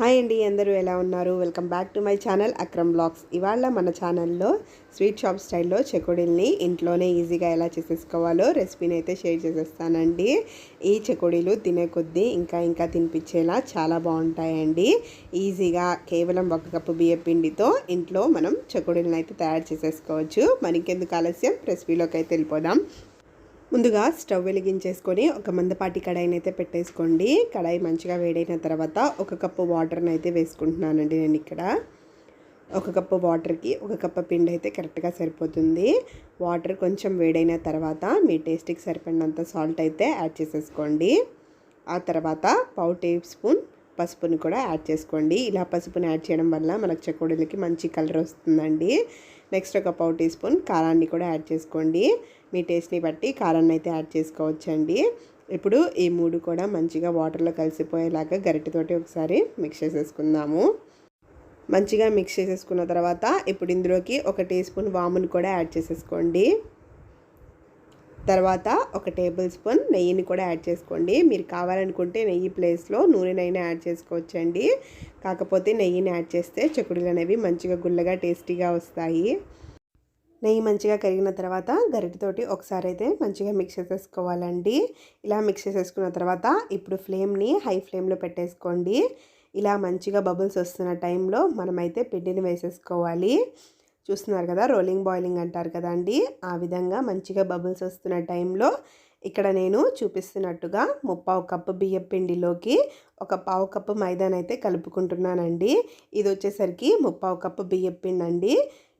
Hi అండి అందరూ ఎలా ఉన్నారు? Welcome back to my channel Akram blogs ఇవాళ మన ఛానల్లో స్వీట్ షాప్ స్టైల్లో చెకోడీల్ని ఇంట్లోనే ఈజీగా ఎలా చేసేసుకోవాలో రెసిపీని అయితే షేర్ చేసేస్తానండి. ఈ చెకోడీలు తినే కొద్దీ ఇంకా ఇంకా తినిపించేలా చాలా బాగుంటాయండి. ఈజీగా కేవలం ఒక కప్పు బియ్య పిండితో ఇంట్లో మనం చెకోడీలను అయితే తయారు చేసేసుకోవచ్చు. మనకెందుకు ఆలస్యం? రెసిపీలోకి అయితే వెళ్ళిపోదాం. ముందుగా స్టవ్ వెలిగించేసుకొని ఒక మందపాటి కడాయిని అయితే పెట్టేసుకోండి. కడాయి మంచిగా వేడైన తర్వాత ఒక కప్పు వాటర్ని అయితే వేసుకుంటున్నానండి నేను ఇక్కడ. ఒక కప్పు వాటర్కి ఒక కప్పు పిండి అయితే కరెక్ట్గా సరిపోతుంది. వాటర్ కొంచెం వేడైన తర్వాత మీ టేస్ట్కి సరిపడినంత సాల్ట్ అయితే యాడ్ చేసేసుకోండి. ఆ తర్వాత పావు టీ స్పూన్ పసుపుని కూడా యాడ్ చేసుకోండి. ఇలా పసుపుని యాడ్ చేయడం వల్ల మనకు చకోడీలకి మంచి కలర్ వస్తుందండి. నెక్స్ట్ ఒక పావు టీ స్పూన్ కారాన్ని కూడా యాడ్ చేసుకోండి. మీ టేస్ట్ని బట్టి కారాన్ని అయితే యాడ్ చేసుకోవచ్చండి. ఇప్పుడు ఈ మూడు కూడా మంచిగా వాటర్లో కలిసిపోయేలాగా గరిటెతోటి ఒకసారి మిక్స్ చేసేసుకుందాము. మంచిగా మిక్స్ చేసేసుకున్న తర్వాత ఇప్పుడు ఇందులోకి ఒక టీ స్పూన్ వామును కూడా యాడ్ చేసేసుకోండి. తర్వాత ఒక టేబుల్ స్పూన్ నెయ్యిని కూడా యాడ్ చేసుకోండి. మీరు కావాలనుకుంటే నెయ్యి ప్లేస్లో నూనెనైనా యాడ్ చేసుకోవచ్చండి. కాకపోతే నెయ్యిని యాడ్ చేస్తే చెకుడులు అనేవి మంచిగా గుల్లగా టేస్టీగా వస్తాయి. నెయ్యి మంచిగా కరిగిన తర్వాత గరిటితోటి ఒకసారి అయితే మంచిగా మిక్స్ చేసేసుకోవాలండి. ఇలా మిక్స్ చేసేసుకున్న తర్వాత ఇప్పుడు ఫ్లేమ్ని హై ఫ్లేమ్లో పెట్టేసుకోండి. ఇలా మంచిగా బబుల్స్ వస్తున్న టైంలో మనమైతే పిండిని వేసేసుకోవాలి. చూస్తున్నారు కదా రోలింగ్ బాయిలింగ్ అంటారు కదా అండి. ఆ విధంగా మంచిగా బబుల్స్ వస్తున్న టైంలో ఇక్కడ నేను చూపిస్తున్నట్టుగా ముప్పావు కప్పు బియ్యం పిండిలోకి ఒక పావు కప్పు మైదానైతే కలుపుకుంటున్నానండి. ఇది వచ్చేసరికి ముప్పావు కప్పు బియ్యం పిండి అండి.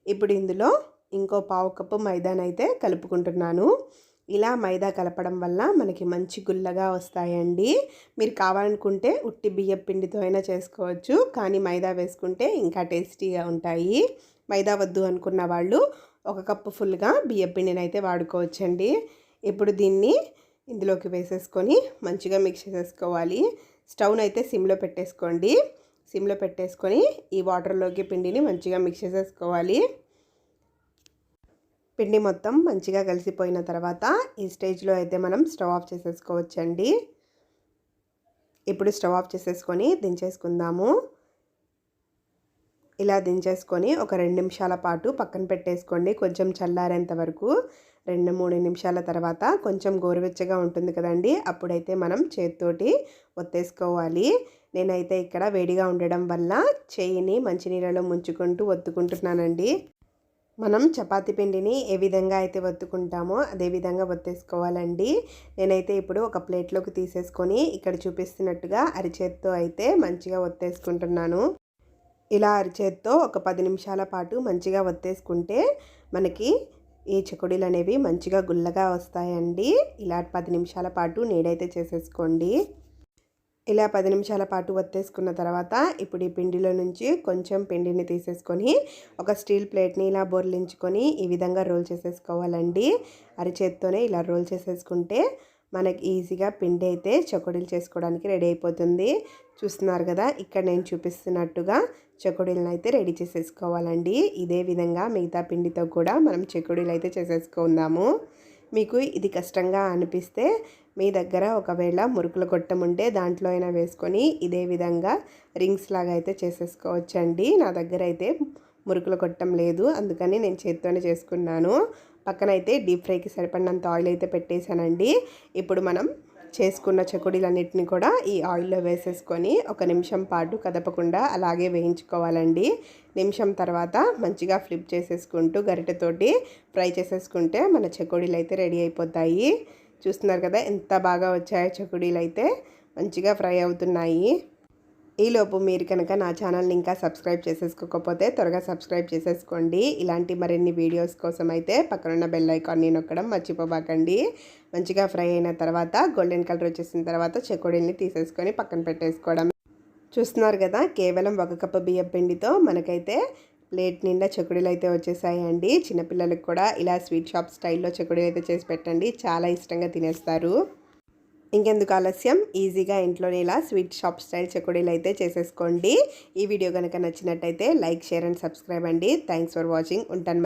ఇప్పుడు ఇందులో ఇంకో పావు కప్పు మైదానైతే కలుపుకుంటున్నాను. ఇలా మైదా కలపడం వల్ల మనకి మంచి గుల్లగా వస్తాయండి. మీరు కావాలనుకుంటే ఉట్టి బియ్యం పిండితో అయినా చేసుకోవచ్చు కానీ మైదా వేసుకుంటే ఇంకా టేస్టీగా ఉంటాయి. మైదా వద్దు అనుకున్న వాళ్ళు ఒక కప్పు ఫుల్గా బియ్యం పిండిని అయితే వాడుకోవచ్చండి. ఇప్పుడు దీన్ని ఇందులోకి వేసేసుకొని మంచిగా మిక్స్ చేసేసుకోవాలి. స్టవ్ను అయితే సిమ్లో పెట్టేసుకోండి. సిమ్లో పెట్టేసుకొని ఈ వాటర్లోకి పిండిని మంచిగా మిక్స్ చేసేసుకోవాలి. పిండి మొత్తం మంచిగా కలిసిపోయిన తర్వాత ఈ స్టేజ్లో అయితే మనం స్టవ్ ఆఫ్ చేసేసుకోవచ్చండి. ఇప్పుడు స్టవ్ ఆఫ్ చేసేసుకొని దించేసుకుందాము. ఇలా దించేసుకొని ఒక రెండు నిమిషాల పాటు పక్కన పెట్టేసుకోండి. కొంచెం చల్లారేంత వరకు రెండు మూడు నిమిషాల తర్వాత కొంచెం గోరువెచ్చగా ఉంటుంది కదండి. అప్పుడైతే మనం చేతితోటి ఒత్తేసుకోవాలి. నేనైతే ఇక్కడ వేడిగా ఉండడం వల్ల చేయిని మంచినీళ్ళలో ముంచుకుంటూ ఒత్తుకుంటున్నానండి. మనం చపాతీ పిండిని ఏ విధంగా అయితే ఒత్తుకుంటామో అదే విధంగా ఒత్తేసుకోవాలండి. నేనైతే ఇప్పుడు ఒక ప్లేట్లోకి తీసేసుకొని ఇక్కడ చూపిస్తున్నట్టుగా అరిచేత్తో అయితే మంచిగా ఒత్తేసుకుంటున్నాను. ఇలా అరిచేత్తో ఒక పది నిమిషాల పాటు మంచిగా వత్తేసుకుంటే మనకి ఈ చెకుడీలు అనేవి మంచిగా గుల్లగా వస్తాయండి. ఇలా పది నిమిషాల పాటు నీడైతే చేసేసుకోండి. ఇలా పది నిమిషాల పాటు వత్తేసుకున్న తర్వాత ఇప్పుడు ఈ పిండిలో నుంచి కొంచెం పిండిని తీసేసుకొని ఒక స్టీల్ ప్లేట్ని ఇలా బొర్లించుకొని ఈ విధంగా రోల్ చేసేసుకోవాలండి. అరిచేత్తోనే ఇలా రోల్ చేసేసుకుంటే మనకి ఈజీగా పిండి అయితే చకోడీలు చేసుకోవడానికి రెడీ అయిపోతుంది. చూస్తున్నారు కదా ఇక్కడ నేను చూపిస్తున్నట్టుగా చెకుడీలను అయితే రెడీ చేసేసుకోవాలండి. ఇదే విధంగా మిగతా పిండితో కూడా మనం చెకుడీలు అయితే చేసేసుకుందాము. మీకు ఇది కష్టంగా అనిపిస్తే మీ దగ్గర ఒకవేళ మురుకుల గొట్టం ఉంటే దాంట్లో అయినా వేసుకొని ఇదే విధంగా రింగ్స్ లాగా అయితే చేసేసుకోవచ్చండి. నా దగ్గర అయితే మురుకుల గొట్టం లేదు అందుకని నేను చేతితోనే చేసుకున్నాను. పక్కన అయితే డీప్ ఫ్రైకి సరిపడినంత ఆయిల్ అయితే పెట్టేశానండి. ఇప్పుడు మనం చేసుకున్న చకుడీలన్నిటిని కూడా ఈ ఆయిల్లో వేసేసుకొని ఒక నిమిషం పాటు కదపకుండా అలాగే వేయించుకోవాలండి. నిమిషం తర్వాత మంచిగా ఫ్లిప్ చేసేసుకుంటూ గరిటెతోటి ఫ్రై చేసేసుకుంటే మన చెకుడీలు అయితే రెడీ అయిపోతాయి. చూస్తున్నారు కదా ఎంత బాగా వచ్చాయో చెకుడీలు అయితే మంచిగా ఫ్రై అవుతున్నాయి. ఈలోపు మీరు కనుక నా ఛానల్ని ఇంకా సబ్స్క్రైబ్ చేసేసుకోకపోతే త్వరగా సబ్స్క్రైబ్ చేసేసుకోండి. ఇలాంటి మరిన్ని వీడియోస్ కోసం అయితే పక్కనున్న బెల్ ఐకాన్ని నొక్కడం మర్చిపోబాకండి. మంచిగా ఫ్రై అయిన తర్వాత గోల్డెన్ కలర్ వచ్చేసిన తర్వాత చెకోడీల్ని తీసేసుకొని పక్కన పెట్టేసుకోవడం. చూస్తున్నారు కదా కేవలం ఒక కప్పు బియ్యం పిండితో మనకైతే ప్లేట్ నిండా చెకుడీలు అయితే వచ్చేసాయండి. చిన్నపిల్లలకు కూడా ఇలా స్వీట్ షాప్ స్టైల్లో చెకుడీలు అయితే చేసి పెట్టండి. చాలా ఇష్టంగా తినేస్తారు. ఇంకెందుకు ఆలస్యం? ఈజీగా ఇంట్లోనే ఇలా స్వీట్ షాప్ స్టైల్ చెకోడీలు అయితే చేసేసుకోండి. ఈ వీడియో కనుక నచ్చినట్టయితే లైక్ షేర్ అండ్ సబ్స్క్రైబ్ అండి. Thanks for watching. ఉంటాను.